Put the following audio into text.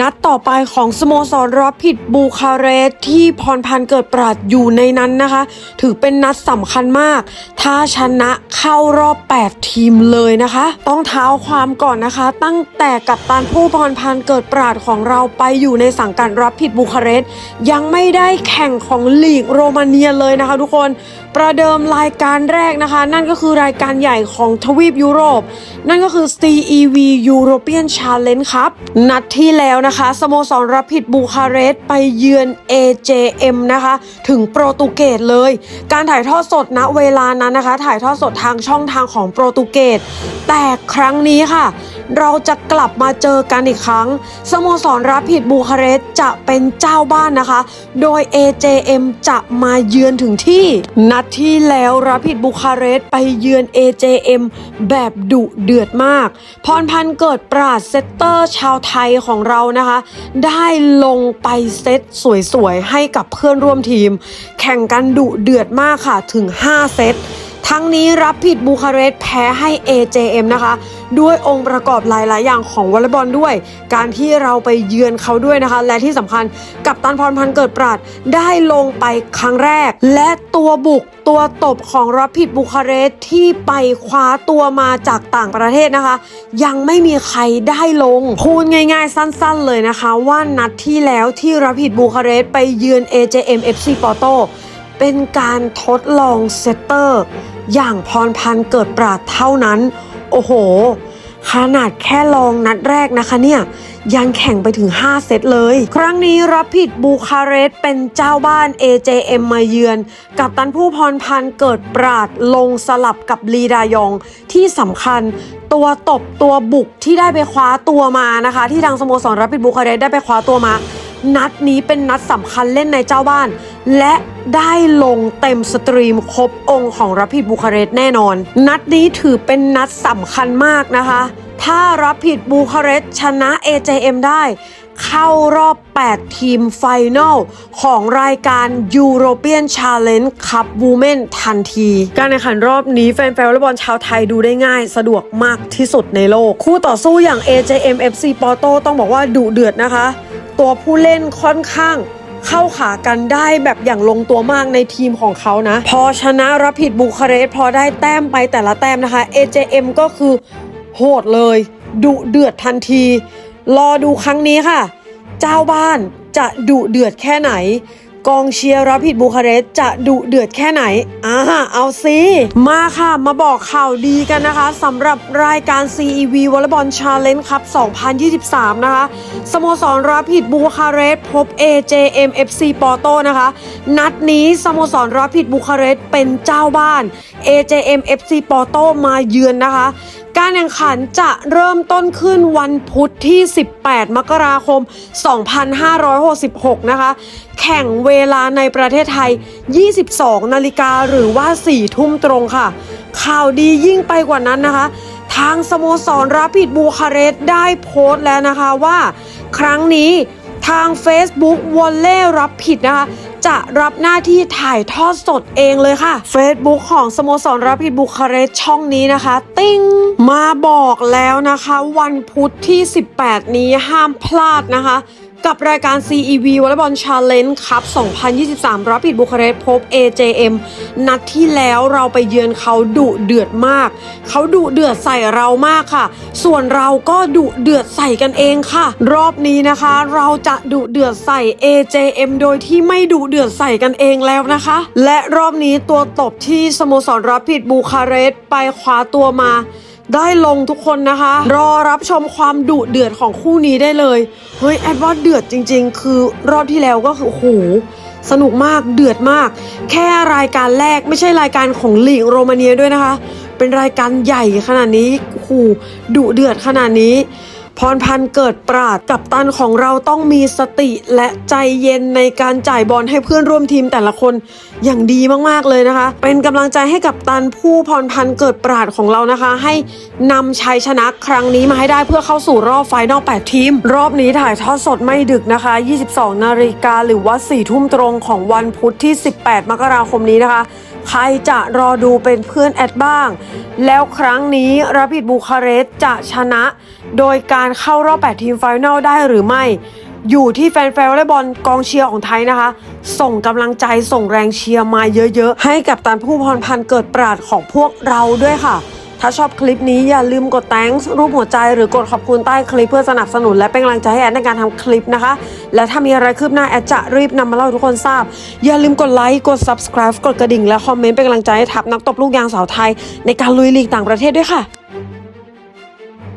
นัดต่อไปของสโมสรรับผิดบูคาเรสที่พรพันธ์เกิดปราดอยู่ในนั้นนะคะ ถือเป็นนัดสำคัญมาก ถ้าชนะเข้ารอบ 8 ทีมเลยนะคะ ต้องเท้าความก่อนนะคะ ตั้งแต่กับตันผู้พรพันธ์เกิดปราดของเราไปอยู่ในสังกัดรับผิดบูคาเรสยังไม่ได้แข่งของลีกโรมาเนียเลยนะคะทุกคนประเดิมรายการแรกนะคะ นั่นก็คือรายการใหญ่ของทวีปยุโรป นั่นก็คือ CEV European Challenge ครับนัดที่แล้วนะคะสโมสรรับผิดบูคาเรสต์ไปเยือน AJM นะคะ ถึงโปรตุเกสเลย การถ่ายทอดสดณเวลานั้นนะคะ ถ่ายทอดสดทางช่องทางของโปรตุเกสแต่ครั้งนี้ค่ะ เราจะกลับมาเจอกันอีกครั้งสโมสรรับผิดบูคาเรสต์จะเป็นเจ้าบ้านนะคะ โดย AJM จะมาเยือนถึงที่ นัดที่แล้วรับผิดบูคาเรสต์ไปเยือน AJM แบบดุเดือดมาก พรพันธ์เกิดปราดเซตเตอร์ชาวไทยของเรานะคะ ได้ลงไปเซตสวยๆ ให้กับเพื่อนร่วมทีม แข่งกันดุเดือดมากค่ะถึง 5 เซต ทั้งนี้รับผิดบูคาเรสต์แพ้ให้ AJM นะคะ ด้วยองค์ประกอบหลาย ๆ อย่างของวอลเลย์บอลด้วย การที่เราไปเยือนเขาด้วยนะคะ และที่สำคัญกับตันพรพันธ์เกิดปราดได้ลงไปครั้งแรก และตัวบุกตัวตบของรับผิดบูคาเรสต์ที่ไปคว้าตัวมาจากต่างประเทศนะคะ ยังไม่มีใครได้ลงพูดง่าย ๆ สั้น ๆ เลยนะคะ ว่านัดที่แล้วที่รับผิดบูคาเรสต์ไปเยือน AJM FC Porto เป็นการทดลองเซตเตอร์ อย่างพรพันธ์เกิดปราดเท่านั้น โอ้โห ขนาดแค่ลองนัดแรกนะคะเนี่ย ยังแข่งไปถึง 5 เซตเลย ครั้งนี้รับผิดบูคาเรสเป็นเจ้าบ้าน AJM มาเยือน กับตันผู้พรพันธ์เกิดปราดลงสลับกับลีดายองที่สำคัญตัวตบตัวบุกที่ได้ไปคว้าตัวมานะคะ ที่ทางสโมสรรับผิดบูคาเรสได้ไปคว้าตัวมา นัดนี้เป็นนัดสำคัญเล่นในเจ้าบ้าน และได้ลงเต็มสตรีมครบองค์ของรับผิดบูคาเรสแน่นอน นัดนี้ถือเป็นนัดสำคัญมากนะคะ ถ้ารับผิดบูคาเรสชนะ AJM ได้ เข้ารอบ 8 ทีมไฟนอลของรายการ European Challenge Cup Women ทันที การแข่งขันรอบนี้แฟนๆวอลเลย์บอลชาวไทยดูได้ง่ายสะดวกมากที่สุดในโลก คู่ต่อสู้อย่าง AJM FC Porto ต้องบอกว่าดุเดือดนะคะ ตัวผู้เล่นค่อนข้างเข้าขากันได้แบบอย่างลงตัวมากในทีมของเขานะ พอชนะรับผิดบูคาเรสพอได้แต้มไปแต่ละแต้มนะคะ AJM ก็คือโหดเลยดุเดือดทันที รอดูครั้งนี้ค่ะ เจ้าบ้านจะดุเดือดแค่ไหน กองเชียร์รับผิดบูคาเรสต์จะดุเดือดแค่ไหนอ่าเอาสิมาค่ะ มาบอกข่าวดีกันนะคะสำหรับรายการ CEV วอลเลย์บอลชาเลนจ์ครับ 2023 นะคะ สโมสรรับผิดบูคาเรสต์พบ AJM FC ปอโตนะคะ นัดนี้สโมสรรับผิดบูคาเรสต์เป็นเจ้าบ้าน AJM FC ปอโตมาเยือนนะคะ การแข่งขันจะเริ่มต้นขึ้นวันพุธที่ 18 มกราคม 2566 นะคะ แข่งเวลาในประเทศไทย 22 นาฬิกาหรือว่า 4 ทุ่มตรงค่ะ ข่าวดียิ่งไปกว่านั้นนะคะ ทางสโมสรรับผิดบูคาเรสต์ได้โพสต์แล้วนะคะว่า ครั้งนี้ทาง Facebook วอลเล่รับผิดนะคะ จะรับหน้าที่ถ่ายทอดสดเองเลยค่ะ Facebook ของสโมสรรับผิดบุคาเรสช่องนี้นะคะ ติ้งมาบอกแล้วนะคะ วันพุธที่ 18 นี้ห้ามพลาดนะคะ กับรายการ CEV วอลเลย์บอลชาเลนจ์ครับ 2023 รับผิดบุคาเรสต์พบ AJM นัดที่แล้วเราไปเยือนเขาดุเดือดมาก เขาดุเดือดใส่เรามากค่ะ ส่วนเราก็ดุเดือดใส่กันเองค่ะ รอบนี้นะคะ เราจะดุเดือดใส่ AJM โดยที่ไม่ดุเดือดใส่กันเองแล้วนะคะ และรอบนี้ตัวตบที่สโมสรรับผิดบูคาเรสต์ไปคว้าตัวมา ได้ลงทุกคนนะคะ รอรับชมความดุเดือดของคู่นี้ได้เลย เฮ้ยแอดว่าเดือดจริง ๆ คือรอบที่แล้วก็คือโอ้โหสนุกมากเดือดมาก แค่รายการแรกไม่ใช่รายการของลีกโรมาเนียด้วยนะคะ เป็นรายการใหญ่ขนาดนี้โอ้โหดุเดือดขนาดนี้ พรพันธ์เกิดปราดกับตันของเราต้องมีสติและใจเย็นในการจ่ายบอลให้เพื่อนร่วมทีมแต่ละคนอย่างดีมากๆเลยนะคะ เป็นกำลังใจให้กับตันผู้พรพันธ์เกิดปราดของเรานะคะ ให้นำชัยชนะครั้งนี้มาให้ได้เพื่อเข้าสู่รอบไฟนอล8ทีม รอบนี้ถ่ายทอดสดไม่ดึกนะคะ 22 นาฬิกาหรือว่า4ทุ่มตรงของวันพุธที่ 18 มกราคมนี้นะคะ ใครจะรอดูเป็นเพื่อนแอดบ้าง แล้วครั้งนี้รับิดบูคาเรสจะชนะ โดยการเข้ารอบ8ทีมไฟนอลได้หรือไม่ อยู่ที่แฟนๆวอลเลย์บอลกองเชียร์ของไทยนะคะ ส่งกำลังใจส่งแรงเชียร์มาเยอะๆ ให้กับตันผู้พรพันธ์เกิดปราดของพวกเราด้วยค่ะ ถ้าชอบคลิปนี้อย่าลืมกด thanks รูปหัวใจหรือกดขอบคุณใต้คลิปเพื่อสนับสนุนและเป็นกำลังใจให้แอดในการทำคลิปนะคะ และถ้ามีอะไรคืบหน้าแอดจะรีบนำมาเล่าให้ทุกคนทราบ อย่าลืมกดไลค์กด subscribe กดกระดิ่งและคอมเมนต์เป็นกำลังใจให้ทัพนักตบลูกยางสาวไทยในการลุยลีกต่างประเทศด้วยค่ะ